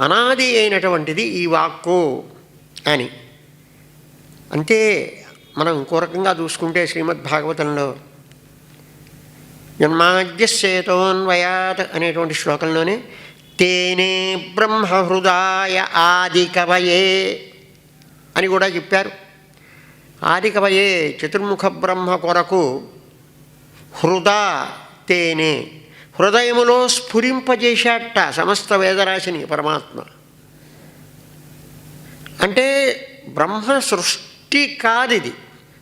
అనాది అయినటువంటిది ఈ వాక్కు అని. అంతే మనం ఇంకో రకంగా చూసుకుంటే శ్రీమద్ భాగవతంలో జన్మాద్యసేతోన్వయాత్ అనేటువంటి శ్లోకంలోనే తేనే బ్రహ్మహృదాయ ఆది కవయే అని కూడా చెప్పారు. ఆది కవయే చతుర్ముఖ బ్రహ్మ కొరకు హృదా తేనే. హృదయములో స్ఫురింపజేశాట సమస్త వేదరాశిని పరమాత్మ. అంటే బ్రహ్మ సృష్టి కాదు ఇది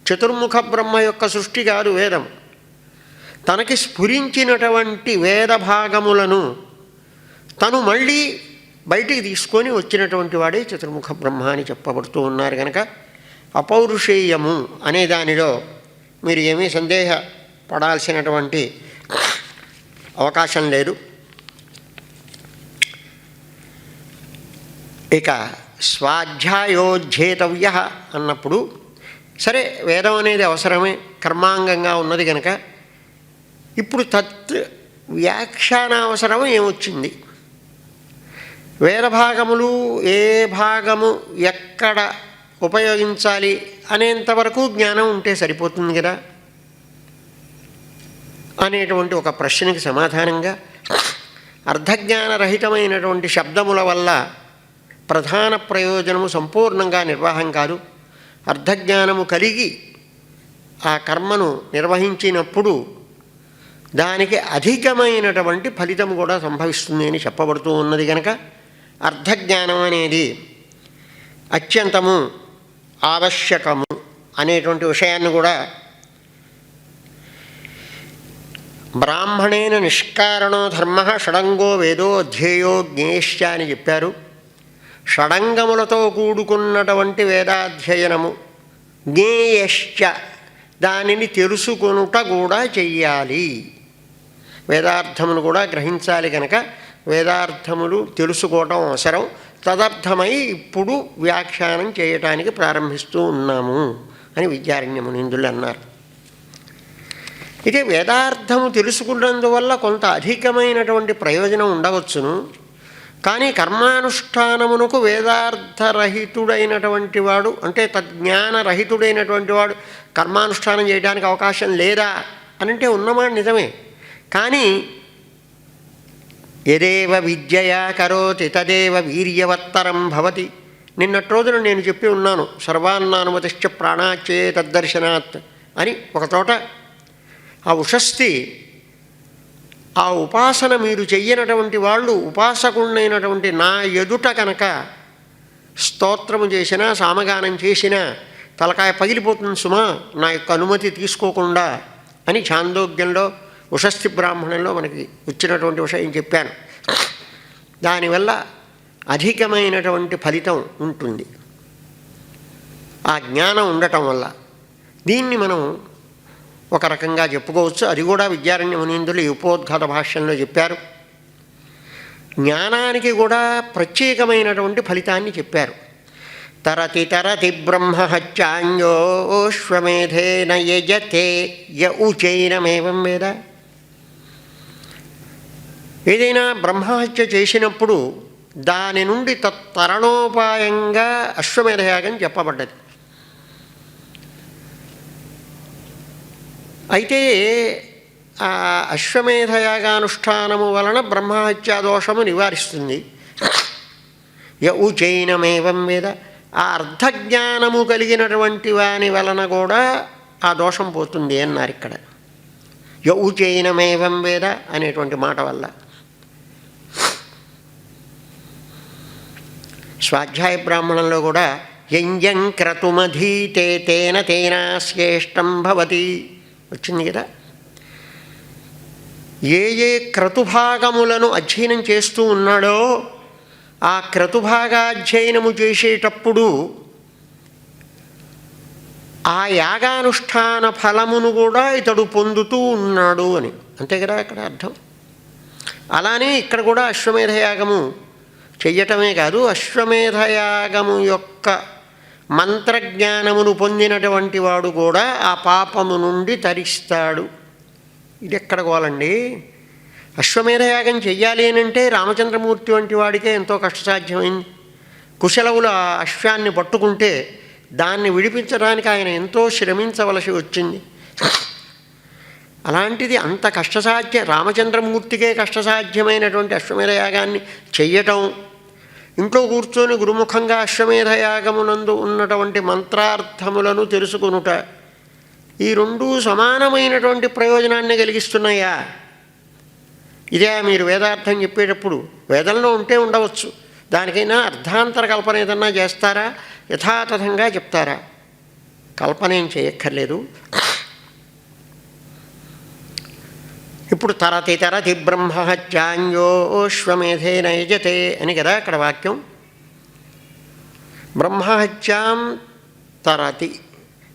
చతుర్ముఖ బ్రహ్మ యొక్క సృష్టి కాదు వేదం. తనకి స్ఫురించినటువంటి వేద భాగములను తను మళ్ళీ బయటికి తీసుకొని వచ్చినటువంటి వాడే చతుర్ముఖ బ్రహ్మ అని చెప్పబడుతూ ఉన్నారు కనుక అపౌరుషేయము అనే దానిలో మీరు ఏమీ సందేహపడాల్సినటువంటి అవకాశం లేదు. ఇక స్వాధ్యాయోధ్యేతవ్య అన్నప్పుడు సరే వేదం అనేది అవసరమే కర్మాంగంగా ఉన్నది కనుక ఇప్పుడు తత్ వ్యాఖ్యాన అవసరం ఏమొచ్చింది? వేద భాగములు ఏ భాగము ఎక్కడ ఉపయోగించాలి అనేంతవరకు జ్ఞానం ఉంటే సరిపోతుంది కదా? అనేటువంటి ఒక ప్రశ్నకి సమాధానంగా అర్ధజ్ఞానరహితమైనటువంటి శబ్దముల వల్ల ప్రధాన ప్రయోజనము సంపూర్ణంగా నిర్వాహం కాదు. అర్ధజ్ఞానము కలిగి ఆ కర్మను నిర్వహించినప్పుడు దానికి అధికమైనటువంటి ఫలితం కూడా సంభవిస్తుంది అని చెప్పబడుతూ ఉన్నది కనుక అర్ధజ్ఞానం అనేది అత్యంతము ఆవశ్యకము అనేటువంటి విషయాన్ని కూడా బ్రాహ్మణేన నిష్కారణో ధర్మ షడంగో వేదో అధ్యేయో జ్ఞేశ్చ అని చెప్పారు. షడంగములతో కూడుకున్నటువంటి వేదాధ్యయనము జ్ఞేయశ్చ దానిని తెలుసుకొనుట కూడా చెయ్యాలి. వేదార్థమును కూడా గ్రహించాలి కనుక వేదార్థములు తెలుసుకోవటం అవసరం. తదర్థమై ఇప్పుడు వ్యాఖ్యానం చేయటానికి ప్రారంభిస్తూ ఉన్నాము అని విద్యారణ్యమునిందులు అన్నారు. ఇది వేదార్థము తెలుసుకున్నందువల్ల కొంత అధికమైనటువంటి ప్రయోజనం ఉండవచ్చును. కానీ కర్మానుష్ఠానమునకు వేదార్థరహితుడైనటువంటి వాడు అంటే తజ్ఞానరహితుడైనటువంటి వాడు కర్మానుష్ఠానం చేయడానికి అవకాశం లేదా అని అంటే ఉన్నమాట నిజమే. కానీ ఎదేవ విద్యయా కరోతి తదేవ వీర్యవత్తరం భవతి. నిన్నటి రోజున నేను చెప్పి ఉన్నాను సర్వాన్నానుమతిష్ట ప్రాణాచే తద్దర్శనాత్ అని ఒకచోట ఆ ఉషస్తి ఆ ఉపాసన మీరు చెయ్యనటువంటి వాళ్ళు ఉపాసకుడినైనటువంటి నా ఎదుట కనుక స్తోత్రము చేసినా సామగానం చేసినా తలకాయ పగిలిపోతుంది సుమా నా యొక్క అనుమతి తీసుకోకుండా అని చాందోగ్యంలో ఉషస్థి బ్రాహ్మణంలో మనకి వచ్చినటువంటి విషయం చెప్పాను. దానివల్ల అధికమైనటువంటి ఫలితం ఉంటుంది. ఆ జ్ఞానం ఉండటం వల్ల దీన్ని మనం ఒక రకంగా చెప్పుకోవచ్చు. అది కూడా విద్యారణ్య మునీందులు ఈ ఉపోద్ఘాత భాష్యంలో చెప్పారు. జ్ఞానానికి కూడా ప్రత్యేకమైనటువంటి ఫలితాన్ని చెప్పారు. తరతి తరతి బ్రహ్మహత్యాంజోశ్వమేధేన యజతే య ఉచైనమేవం వేద. ఏదైనా బ్రహ్మహత్య చేసినప్పుడు దాని నుండి తత్తరణోపాయంగా అశ్వమేధయాగం చెప్పబడ్డది. అయితే ఆ అశ్వమేధయాగానుష్ఠానము వలన బ్రహ్మహత్యాదోషము నివారిస్తుంది. యౌచైనమేవం వేద. ఆ అర్ధజ్ఞానము కలిగినటువంటి వాని వలన కూడా ఆ దోషం పోతుంది అన్నారు ఇక్కడ. యౌచైనమేవం వేద అనేటువంటి మాట వల్ల. స్వాధ్యాయ బ్రాహ్మణంలో కూడా యంజం క్రతుమధీతే తేన తేనాశ్రేష్టం భవతి. వచ్చింది కదా ఏ ఏ క్రతుభాగములను అధ్యయనం చేస్తూ ఉన్నాడో ఆ క్రతుభాగాధ్యయనము చేసేటప్పుడు ఆ యాగానుష్ఠాన ఫలమును కూడా ఇతడు పొందుతూ ఉన్నాడు అని. అంతే కదా ఇక్కడ అర్థం? అలానే ఇక్కడ కూడా అశ్వమేధయాగము చెయ్యటమే కాదు అశ్వమేధయాగము యొక్క మంత్రజ్ఞానమును పొందినటువంటి వాడు కూడా ఆ పాపము నుండి తరిస్తాడు. ఇది ఎక్కడ కోలండి అశ్వమేధయాగం చెయ్యాలి అంటే రామచంద్రమూర్తి వంటి వాడికే ఎంతో కష్టసాధ్యమైంది. కుశలవులు ఆ అశ్వాన్ని పట్టుకుంటే దాన్ని విడిపించడానికి ఆయన ఎంతో శ్రమించవలసి వచ్చింది. అలాంటిది అంత కష్టసాధ్య రామచంద్రమూర్తికే కష్టసాధ్యమైనటువంటి అశ్వమేధ యాగాన్ని చెయ్యటం ఇంట్లో కూర్చొని గురుముఖంగా అశ్వమేధ యాగమునందు ఉన్నటువంటి మంత్రార్థములను తెలుసుకొనుట ఈ రెండు సమానమైనటువంటి ప్రయోజనాన్ని కలిగిస్తున్నాయా? ఇదే మీరు వేదార్థం చెప్పేటప్పుడు వేదంలో ఉంటే ఉండవచ్చు. దానికైనా అర్థాంతర కల్పన ఏదన్నా చేస్తారా? యథాతథంగా చెప్తారా? కల్పన ఏం చేయక్కర్లేదు. ఇప్పుడు తరతి తరతి బ్రహ్మహత్యాంయోశ్వమేధేన యజతే అని కదా అక్కడ వాక్యం? బ్రహ్మహత్యాం తరతి.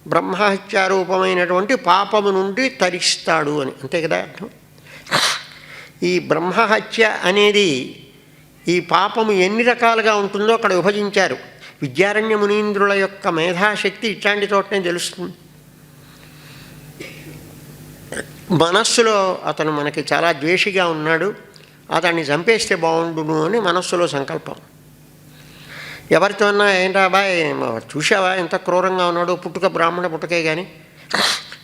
బ్రహ్మహత్యారూపమైనటువంటి పాపము నుండి తరిస్తాడు అని. అంతే కదా అర్థం? ఈ బ్రహ్మహత్య అనేది ఈ పాపము ఎన్ని రకాలుగా ఉంటుందో అక్కడ విభజించారు. విద్యారణ్య మునీంద్రుల యొక్క మేధాశక్తి ఇట్లాంటి చోటనే తెలుస్తుంది. మనస్సులో అతను మనకి చాలా ద్వేషిగా ఉన్నాడు అతన్ని చంపేస్తే బాగుండును అని మనస్సులో సంకల్పం. ఎవరితో అన్నా ఏంటా అబ్బాయి చూసావా ఎంత క్రూరంగా ఉన్నాడు పుట్టుక బ్రాహ్మణ పుట్టుకే కానీ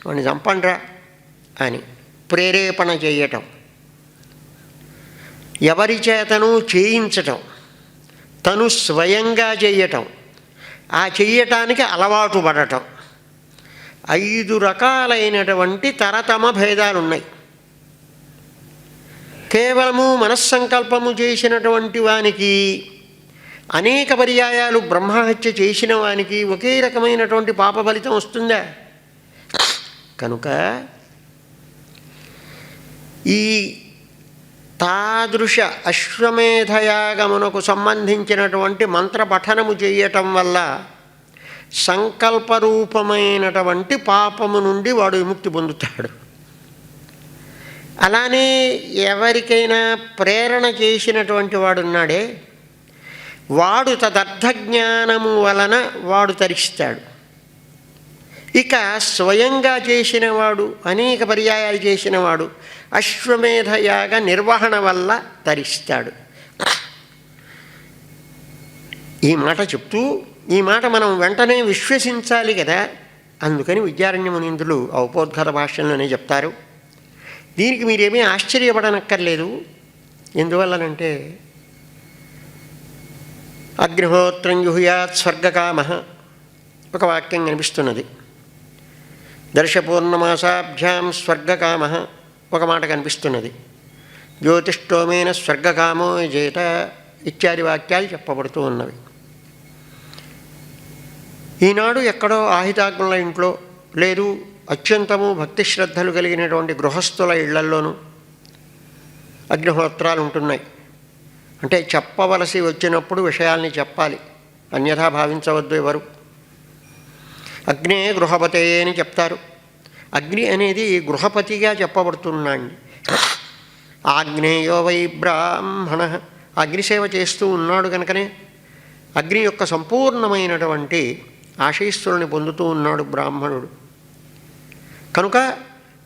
వాడిని చంపండ్రా అని ప్రేరేపణ చేయటం. ఎవరి చేతను చేయించటం. తను స్వయంగా చేయటం. ఆ చెయ్యటానికి అలవాటు పడటం. ఐదు రకాలైనటువంటి తరతమ భేదాలు ఉన్నాయి కేవలము మనస్సంకల్పము చేసినటువంటి వానికి అనేక పర్యాయాలు బ్రహ్మహత్య చేసిన వానికి ఒకే రకమైనటువంటి పాప ఫలితం వస్తుందా? కనుక ఈ తాదృశ అశ్వమేధయాగమునకు సంబంధించినటువంటి మంత్ర పఠనము చేయటం వల్ల సంకల్పరూపమైనటువంటి పాపము నుండి వాడు విముక్తి పొందుతాడు. అలానే ఎవరికైనా ప్రేరణ చేసినటువంటి వాడున్నాడే వాడు తదర్థజ్ఞానము వలన వాడు తరిస్తాడు. ఇక స్వయంగా చేసినవాడు అనేక పర్యాయాలు చేసినవాడు అశ్వమేధయాగ నిర్వహణ వల్ల తరిస్తాడు. ఈ మాట చెప్తూ ఈ మాట మనం వెంటనే విశ్వసించాలి కదా. అందుకని విద్యారణ్య మునీంద్రులు ఔపోద్ఘాత భాషల్లోనే చెప్తారు. దీనికి మీరేమీ ఆశ్చర్యపడనక్కర్లేదు. ఎందువల్లనంటే అగ్నిహోత్రం జుహుయాత్ స్వర్గకామ ఒక వాక్యం కనిపిస్తున్నది. దర్శపూర్ణమాసాభ్యాం స్వర్గకామ ఒక మాట కనిపిస్తున్నది. జ్యోతిష్టోమైన స్వర్గకామో జేత ఇత్యాది వాక్యాలు చెప్పబడుతూ ఉన్నవి. ఈనాడు ఎక్కడో ఆహితాగ్నుల ఇంట్లో లేదు అత్యంతము భక్తి శ్రద్ధలు కలిగినటువంటి గృహస్థుల ఇళ్ళల్లోనూ అగ్నిహోత్రాలు ఉంటున్నాయి. అంటే చెప్పవలసి వచ్చినప్పుడు విషయాల్ని చెప్పాలి. అన్యథా భావించవద్దు ఎవరు? అగ్నే గృహపతే అని చెప్తారు. అగ్ని అనేది గృహపతిగా చెప్పబడుతున్నాండి ఆగ్నేయో వై బ్రాహ్మణ. అగ్నిసేవ చేస్తూ ఉన్నాడు కనుకనే అగ్ని యొక్క సంపూర్ణమైనటువంటి ఆశీస్సులని పొందుతూ ఉన్నాడు బ్రాహ్మణుడు. కనుక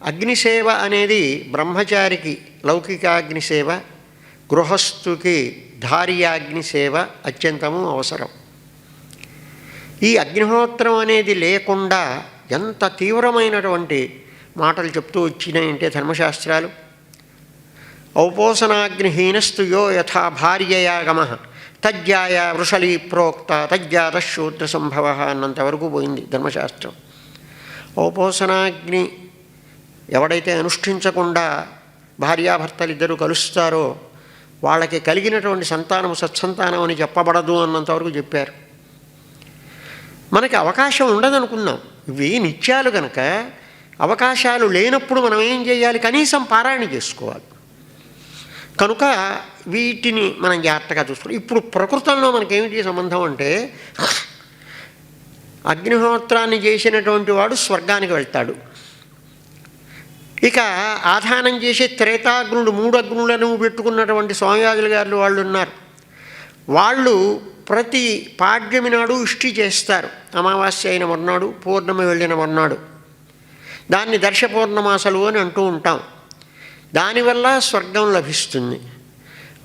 అగ్నిసేవ అనేది బ్రహ్మచారికి లౌకికాగ్నిసేవ గృహస్థుకి ధార్యాగ్నిసేవ అత్యంతము అవసరం. ఈ అగ్నిహోత్రం అనేది లేకుండా ఎంత తీవ్రమైనటువంటి మాటలు చెప్తూ వచ్చినాయంటే ధర్మశాస్త్రాలు. ఔపోసనాగ్నిహీనస్తు యో యథా భార్యయాగమ తజ్జాయ వృషలి ప్రోక్త తజ్జాత శూద్ర సంభవ అన్నంతవరకు పోయింది ధర్మశాస్త్రం. ఔపోసనాగ్ని ఎవడైతే అనుష్ఠించకుండా భార్యాభర్తలిద్దరూ కలుస్తారో వాళ్ళకి కలిగినటువంటి సంతానం సత్సంతానం అని చెప్పబడదు అన్నంతవరకు చెప్పారు. మనకి అవకాశం ఉండదనుకుందాం ఇవి నిత్యాలు కనుక అవకాశాలు లేనప్పుడు మనం ఏం చేయాలి? కనీసం పారాయణ చేసుకోవాలి. కనుక వీటిని మనం జాగ్రత్తగా చూసుకోవాలి. ఇప్పుడు ప్రకృతంలో మనకేమిటి సంబంధం అంటే అగ్నిహోత్రాన్ని చేసినటువంటి వాడు స్వర్గానికి వెళ్తాడు. ఇక ఆధానం చేసే త్రేతాగ్నుడు మూడు అగ్నులను పెట్టుకున్నటువంటి స్వామివాజుల గారు వాళ్ళు ఉన్నారు. వాళ్ళు ప్రతి పాడ్యమి నాడు ఇష్టి చేస్తారు. అమావాస్య అయిన మర్నాడు పూర్ణమి వెళ్ళిన మర్నాడు. దాన్ని దర్శ పౌర్ణమాసలు అని అంటూ ఉంటాం. దానివల్ల స్వర్గం లభిస్తుంది.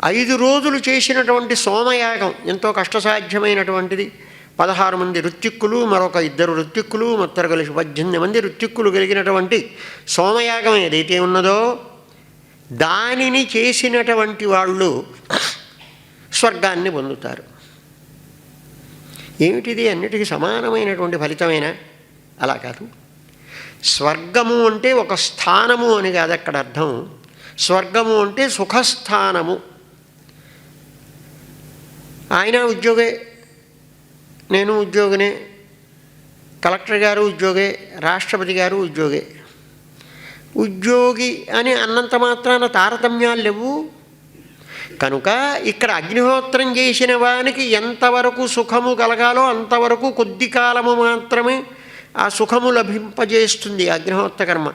ఐదు రోజులు చేసినటువంటి సోమయాగం ఎంతో కష్టసాధ్యమైనటువంటిది. పదహారు మంది రుత్తిక్కులు మరొక ఇద్దరు రుత్తిక్కులు మొత్తం కలిసి పద్దెనిమిది మంది రుత్తిక్కులు కలిగినటువంటి సోమయాగం ఏదైతే ఉన్నదో దానిని చేసినటువంటి వాళ్ళు స్వర్గాన్ని పొందుతారు. ఏమిటిది? అన్నిటికీ సమానమైనటువంటి ఫలితమైన? అలా కాదు. స్వర్గము అంటే ఒక స్థానము అని కాదు అక్కడ అర్థం. స్వర్గము అంటే సుఖస్థానము. ఆయన ఉద్యోగే నేను ఉద్యోగినే కలెక్టర్ గారు ఉద్యోగే రాష్ట్రపతి గారు ఉద్యోగే. ఉద్యోగి అని అన్నంత మాత్రాన తారతమ్యాలు లేవు. కనుక ఇక్కడ అగ్నిహోత్రం చేసిన వానికి ఎంతవరకు సుఖము కలగాలో అంతవరకు కొద్ది కాలము మాత్రమే ఆ సుఖము లభింపజేస్తుంది అగ్నిహోత్ర కర్మ.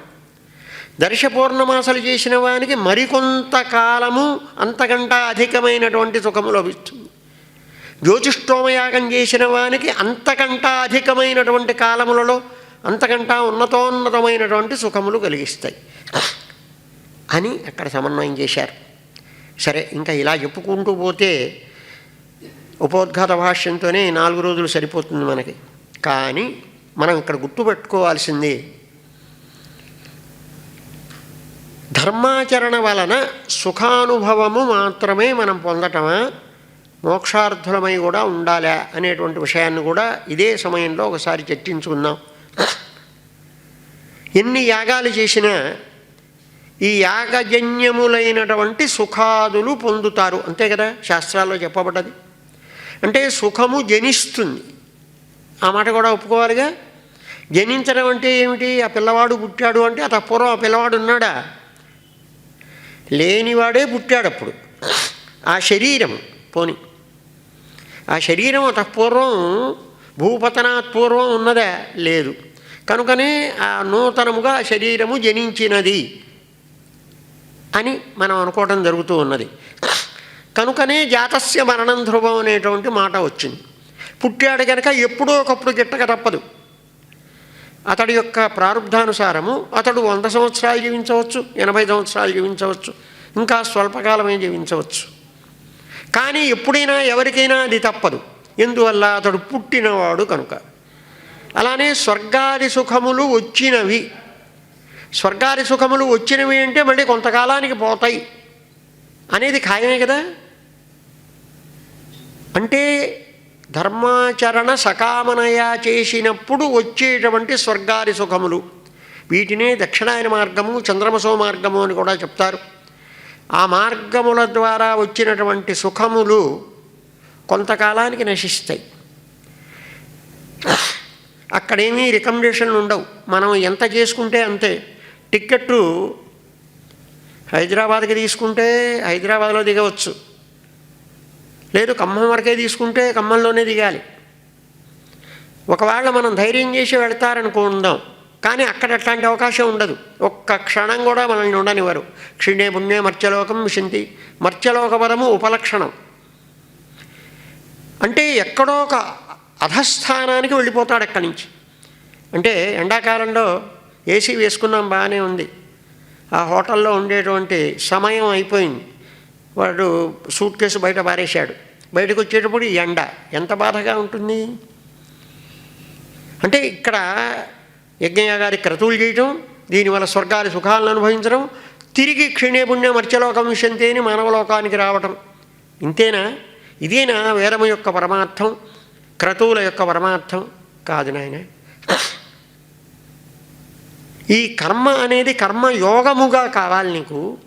దర్శ పూర్ణమాసలు చేసిన వానికి మరికొంత కాలము అధికమైనటువంటి సుఖము లభిస్తుంది. జ్యోతిష్ఠోమయాగం చేసిన వానికి అంతకంటా అధికమైనటువంటి కాలములలో అంతకంటా ఉన్నతోన్నతమైనటువంటి సుఖములు కలిగిస్తాయి. అని అక్కడ సమన్వయం చేశారు. సరే ఇంకా ఇలా చెప్పుకుంటూ పోతే ఉపోద్ఘాత భాష్యంతోనే నాలుగు రోజులు సరిపోతుంది మనకి. కానీ మనం ఇక్కడ గుర్తుపెట్టుకోవాల్సింది ధర్మాచరణ వలన సుఖానుభవము మాత్రమే మనం పొందటమా? మోక్షార్థులమై కూడా ఉండాలా అనేటువంటి విషయాన్ని కూడా ఇదే సమయంలో ఒకసారి చర్చించుకుందాం. ఎన్ని యాగాలు చేసినా ఈ యాగజన్యములైనటువంటి సుఖాదులు పొందుతారు. అంతే కదా? శాస్త్రాల్లో చెప్పబడ్డది. అంటే సుఖము జనిస్తుంది. ఆ మాట కూడా ఒప్పుకోవాలిగా? జనించడం అంటే ఏమిటి? ఆ పిల్లవాడు పుట్టాడు అంటే అత పూర్వం ఆ పిల్లవాడు ఉన్నాడా? లేనివాడే పుట్టాడు అప్పుడు ఆ శరీరం పోని. ఆ శరీరం అత పూర్వం భూపతనాత్ పూర్వం ఉన్నదా? లేదు. కనుకనే ఆ నూతనముగా శరీరము జనించినది అని మనం అనుకోవడం జరుగుతూ ఉన్నది. కనుకనే జాతస్య మరణం ధ్రువం అనేటువంటి మాట వచ్చింది. పుట్టాడు కనుక ఎప్పుడో ఒకప్పుడు గిట్టక తప్పదు. అతడి యొక్క ప్రారంధానుసారము అతడు వంద సంవత్సరాలు జీవించవచ్చు ఎనభై సంవత్సరాలు జీవించవచ్చు ఇంకా స్వల్పకాలమే జీవించవచ్చు. కానీ ఎప్పుడైనా ఎవరికైనా అది తప్పదు. ఎందువల్ల? అతడు పుట్టినవాడు కనుక. అలానే స్వర్గాది సుఖములు వచ్చినవి. స్వర్గాది సుఖములు వచ్చినవి అంటే మళ్ళీ కొంతకాలానికి పోతాయి అనేది ఖాయమే కదా? అంటే ధర్మాచరణ సకామనయా చేసినప్పుడు వచ్చేటువంటి స్వర్గాది సుఖములు. వీటినే దక్షిణాయన మార్గము చంద్రమసో మార్గము అని కూడా చెప్తారు. ఆ మార్గముల ద్వారా వచ్చినటువంటి సుఖములు కొంతకాలానికి నశిస్తాయి. అక్కడేమీ రికమెండేషన్లు ఉండవు. మనం ఎంత చేసుకుంటే అంతే. టిక్కెట్టు హైదరాబాద్కి తీసుకుంటే హైదరాబాద్లో దిగవచ్చు. లేదు ఖమ్మం వరకే తీసుకుంటే ఖమ్మంలోనే దిగాలి. ఒకవేళ మనం ధైర్యం చేసి వెళ్తారనుకుందాం కానీ అక్కడ అట్లాంటి అవకాశం ఉండదు. ఒక్క క్షణం కూడా మనల్ని ఉండనివ్వరు. క్షిణే పుణ్యే మర్చలోకం విశంతి. మర్చలోకపరము ఉపలక్షణం. అంటే ఎక్కడో ఒక అధస్థానానికి వెళ్ళిపోతాడు అక్కడి నుంచి. అంటే ఎండాకాలంలో ఏసీ వేసుకున్నాం బాగానే ఉంది. ఆ హోటల్లో ఉండేటువంటి సమయం అయిపోయింది. వాడు సూట్ కేసు బయట పారేశాడు. బయటకు వచ్చేటప్పుడు ఎండ ఎంత బాధగా ఉంటుంది? అంటే ఇక్కడ యజ్ఞయాగారి క్రతువులు చేయటం దీనివల్ల స్వర్గాది సుఖాలను అనుభవించడం తిరిగి క్షీణేపుణ్యం మర్చలోకం విషంతేని మానవలోకానికి రావటం. ఇంతేనా? ఇదేనా వేదము యొక్క పరమార్థం? క్రతువుల యొక్క పరమార్థం? కాదు నాయన. ఈ కర్మ అనేది కర్మ యోగముగా కావాలి నీకు.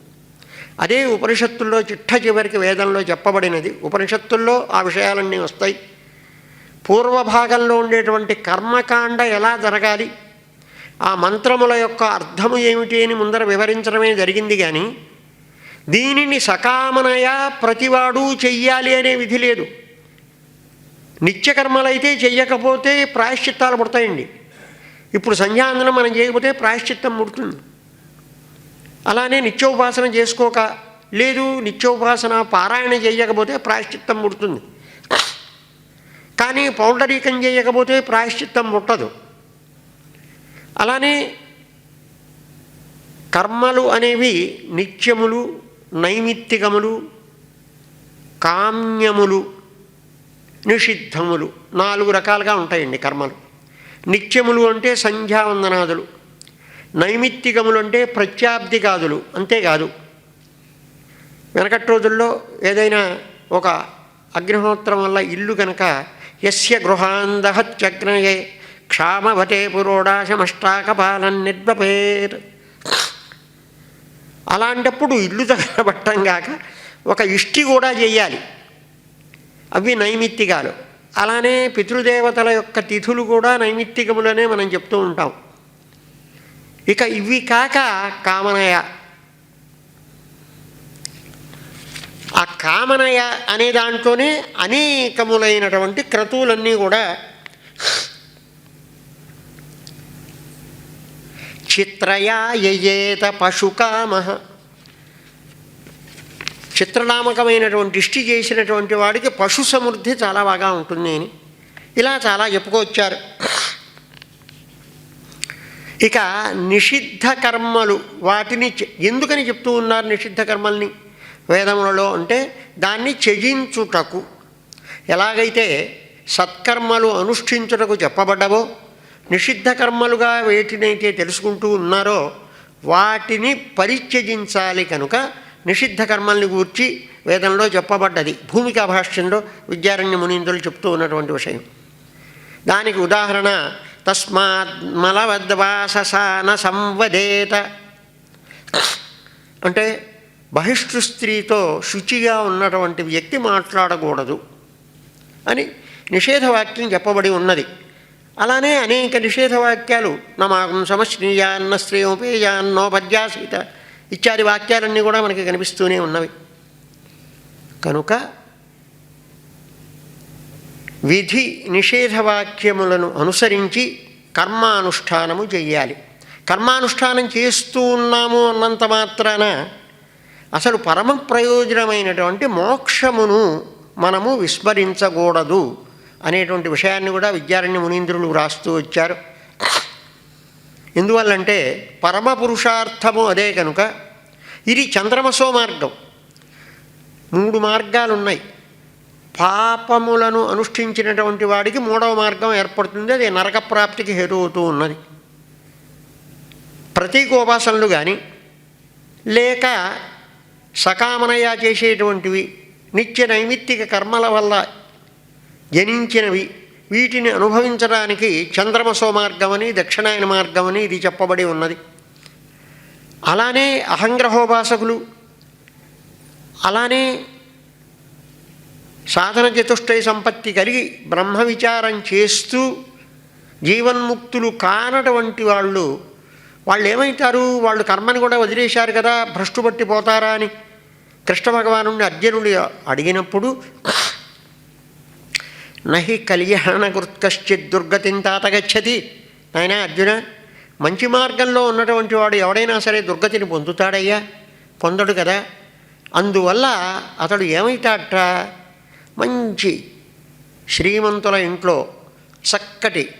అదే ఉపనిషత్తుల్లో చిట్ట చివరికి వేదంలో చెప్పబడినది. ఉపనిషత్తుల్లో ఆ విషయాలన్నీ వస్తాయి. పూర్వభాగంలో ఉండేటువంటి కర్మకాండ ఎలా జరగాలి? ఆ మంత్రముల యొక్క అర్థము ఏమిటి అని ముందర వివరించడమే జరిగింది కానీ దీనిని సకామనయా ప్రతివాడు చెయ్యాలి అనే విధి లేదు. నిత్యకర్మలైతే చెయ్యకపోతే ప్రాయశ్చిత్తాలు పుడతాయండి. ఇప్పుడు సంధ్యాందనం మనం చేయకపోతే ప్రాయశ్చిత్తం పుడుతుంది. అలానే నిత్యోపాసన చేసుకోక లేదు నిత్యోపాసన పారాయణ చేయకపోతే ప్రాయశ్చిత్తం ముడుతుంది. కానీ పౌండరీకం చేయకపోతే ప్రాయశ్చిత్తం పుట్టదు అలానే కర్మలు అనేవి నిత్యములు నైమిత్తికములు కామ్యములు నిషిద్ధములు నాలుగు రకాలుగా ఉంటాయండి కర్మలు. నిత్యములు అంటే సంధ్యావందనాదులు. నైమిత్తికములు అంటే ప్రత్యాబ్దికాదులు అంతేకాదు. వెనకటి రోజుల్లో ఏదైనా ఒక అగ్నిహోత్రం వల్ల ఇల్లు కనుక యస్య గృహాందహత్యగ్నయే క్షామవతే పురోడాశమష్టాకపాలన్ నిర్వపేర్ అలాంటప్పుడు ఇల్లు తగలబట్టం కాక ఒక ఇష్టి కూడా చేయాలి. అవి నైమిత్తికాలు. అలానే పితృదేవతల యొక్క తిథులు కూడా నైమిత్తికములనే మనం చెప్తూ ఉంటాం. ఇక ఇవి కాక కామనయ. ఆ కామనయ అనే దాంట్లోనే అనేకములైనటువంటి క్రతువులన్నీ కూడా చిత్రయా యయేత పశుకామ చిత్రనామకమైనటువంటి ఇష్టి చేసినటువంటి వాడికి పశు సమృద్ధి చాలా బాగా ఉంటుంది అని. ఇలా చాలా చెప్పుకొచ్చారు. ఇక నిషిద్ధ కర్మలు వాటిని చె- ఎందుకని చెప్తూ ఉన్నారు నిషిద్ధ కర్మల్ని? వేదములలో అంటే దాన్ని త్యజించుటకు. ఎలాగైతే సత్కర్మలు అనుష్ఠించుటకు చెప్పబడ్డవో నిషిద్ధ కర్మలుగా వేటినైతే తెలుసుకుంటూ ఉన్నారో వాటిని పరిత్యజించాలి కనుక నిషిద్ధ కర్మల్ని గూర్చి వేదంలో చెప్పబడ్డది. భూమికా భాష్యంలో విద్యారణ్య మునీంద్రులు చెప్తూ ఉన్నటువంటి విషయం. దానికి ఉదాహరణ తస్మాత్ మలవద్వాససాన సంవదేత అంటే బహిష్టు స్త్రీతో శుచిగా ఉన్నటువంటి వ్యక్తి మాట్లాడకూడదు అని నిషేధవాక్యం చెప్పబడి ఉన్నది. అలానే అనేక నిషేధవాక్యాలు నమాగం సమశ్నీయాన్న శ్రేయోపేయాన్నో పద్యాసీత ఇత్యాది వాక్యాలన్నీ కూడా మనకి కనిపిస్తూనే ఉన్నవి. కనుక విధి నిషేధవాక్యములను అనుసరించి కర్మానుష్ఠానము చెయ్యాలి. కర్మానుష్ఠానం చేస్తూ ఉన్నాము అన్నంత మాత్రాన అసలు పరమ ప్రయోజనమైనటువంటి మోక్షమును మనము విస్మరించకూడదు అనేటువంటి విషయాన్ని కూడా విద్యారణ్య మునీంద్రులు వ్రాస్తూ వచ్చారు. ఎందువల్లంటే పరమ పురుషార్థము అదే కనుక. ఇది చంద్రమసో మార్గం. మూడు మార్గాలు ఉన్నాయి పాపములను అనుష్ఠించినటువంటి వాడికి మూడవ మార్గం ఏర్పడుతుంది. అది నరక ప్రాప్తికి హేతు అవుతూ ఉన్నది. ప్రతీకోపాసనలు కానీ లేక సకామనయా చేసేటువంటివి నిత్య నైమిత్తిక కర్మల వల్ల జనించినవి వీటిని అనుభవించడానికి చంద్రమసో మార్గమని దక్షిణాయన మార్గమని ఇది చెప్పబడి ఉన్నది. అలానే అహంగ్రహోపాసకులు అలానే సాధన చతుష్టయ సంపత్తి కలిగి బ్రహ్మ విచారం చేస్తూ జీవన్ముక్తులు కానటువంటి వాళ్ళు వాళ్ళు ఏమవుతారు వాళ్ళు కర్మని కూడా వదిలేశారు కదా భ్రష్టుపట్టి పోతారా అని. కృష్ణ భగవాను అర్జునుడు అడిగినప్పుడు నహి కళ్యాణ కృత్కశ్చిత్ దుర్గతిని తాతగచ్చతి నాయన అర్జున మంచి మార్గంలో ఉన్నటువంటి వాడు ఎవడైనా సరే దుర్గతిని పొందుతాడయ్యా? పొందడు కదా. అందువల్ల అతడు ఏమైతాడట? మంచి శ్రీమంతుల ఇంట్లో చక్కటి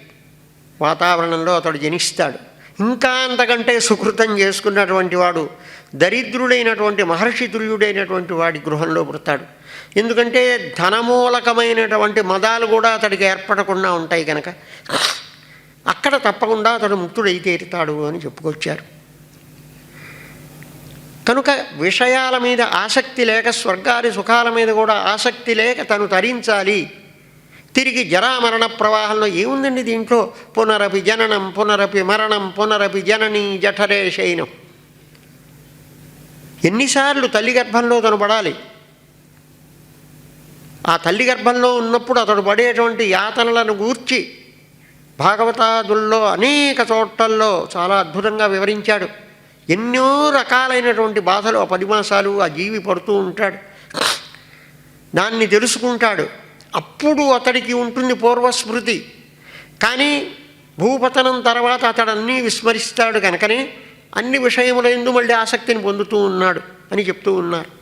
వాతావరణంలో అతడు జనిస్తాడు. ఇంకా అంతకంటే సుకృతం చేసుకున్నటువంటి వాడు దరిద్రుడైనటువంటి మహర్షి తుల్యుడైనటువంటి వాడి గృహంలో పుడతాడు. ఎందుకంటే ధనమూలకమైనటువంటి మదాలు కూడా అతడికి ఏర్పడకుండా ఉంటాయి కనుక అక్కడ తప్పకుండా అతడు ముక్తుడై తీరుతాడు అని చెప్పుకొచ్చారు. కనుక విషయాల మీద ఆసక్తి లేక స్వర్గాది సుఖాల మీద కూడా ఆసక్తి లేక తను తరించాలి. తిరిగి జరామరణ ప్రవాహంలో ఏముందండి దీంట్లో? పునరపి జననం పునరపి మరణం పునరపి జననీ జఠరే శయనం ఎన్నిసార్లు తల్లి గర్భంలో తను పడాలి? ఆ తల్లి గర్భంలో ఉన్నప్పుడు అతడు పడేటువంటి యాతనలను గూర్చి భాగవతాదుల్లో అనేక చోట్లల్లో చాలా అద్భుతంగా వివరించాడు. ఎన్నో రకాలైనటువంటి బాధలు ఆ పది మాసాలు ఆ జీవి పడుతూ ఉంటాడు. దాన్ని తెలుసుకుంటాడు. అప్పుడు అతడికి ఉంటుంది పూర్వస్మృతి. కానీ భూపతనం తర్వాత అతడు అన్నీ విస్మరిస్తాడు కనుకనే అన్ని విషయముల ఎందు మళ్ళీ ఆసక్తిని పొందుతూ ఉన్నాడు అని చెప్తూ ఉన్నారు.